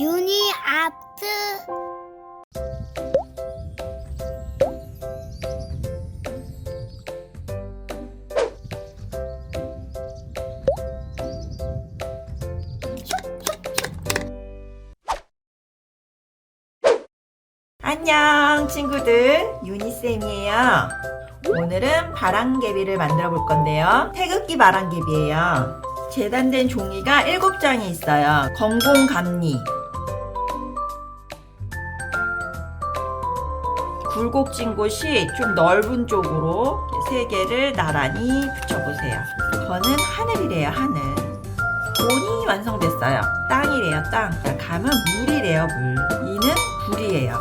유니 아트. 안녕 친구들. 유니쌤이에요. 오늘은 바람개비를 만들어 볼 건데요. 태극기 바람개비예요. 재단된 종이가 7장이 있어요. 건공감리 굴곡진 곳이 좀 넓은 쪽으로 세 개를 나란히 붙여보세요. 저는 하늘이래요 하늘. 돈이 완성됐어요. 땅이래요 땅. 감은 물이래요 물. 이는 불이에요.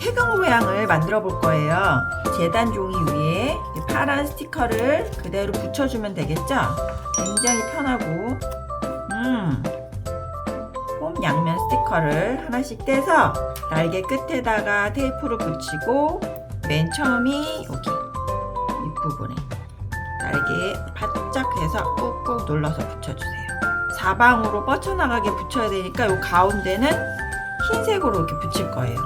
태극 모양을 만들어 볼 거예요. 재단 종이 위에 이 파란 스티커를 그대로 붙여주면 되겠죠? 굉장히 편하고, 스티커를 하나씩 떼서 날개 끝에다가 테이프를 붙이고, 맨 처음이 여기, 이 부분에 날개 바짝 해서 꾹꾹 눌러서 붙여주세요. 사방으로 뻗쳐나가게 붙여야 되니까 이 가운데는 흰색으로 이렇게 붙일 거예요.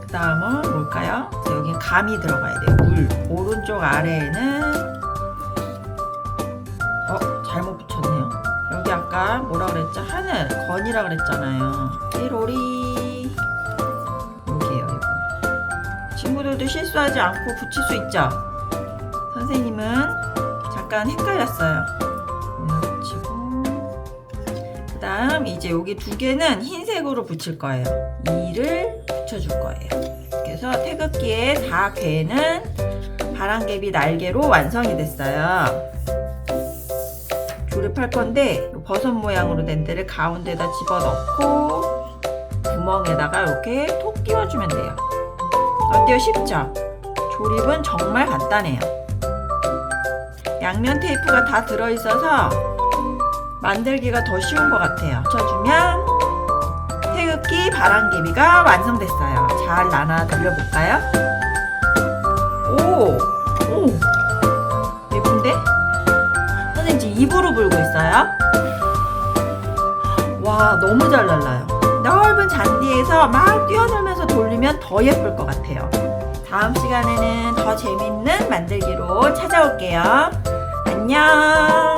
그 다음은 뭘까요? 자, 여기 감이 들어가야 돼요. 물. 오른쪽 아래에는 어 아까 뭐라 그랬죠? 하늘 건이라 그랬잖아요. 띠로리 여기에요. 이거. 친구들도 실수하지 않고 붙일 수 있죠? 선생님은 잠깐 헷갈렸어요. 붙이고 그 다음 이제 여기 두 개는 흰색으로 붙일 거예요. 이를 붙여줄 거예요. 그래서 태극기의 4괴는 바람개비 날개로 완성이 됐어요. 조립할 건데 이 버섯 모양으로 된 데를 가운데다 집어넣고 구멍에다가 이렇게 톡 끼워주면 돼요. 어때요? 쉽죠? 조립은 정말 간단해요. 양면 테이프가 다 들어있어서 만들기가 더 쉬운 것 같아요. 붙여주면 태극기 바람개비가 완성됐어요. 잘 나눠 돌려볼까요? 오! 오! 있어요? 와, 너무 잘 날라요. 넓은 잔디에서 막 뛰어놀면서 돌리면 더 예쁠 것 같아요. 다음 시간에는 더 재밌는 만들기로 찾아올게요. 안녕!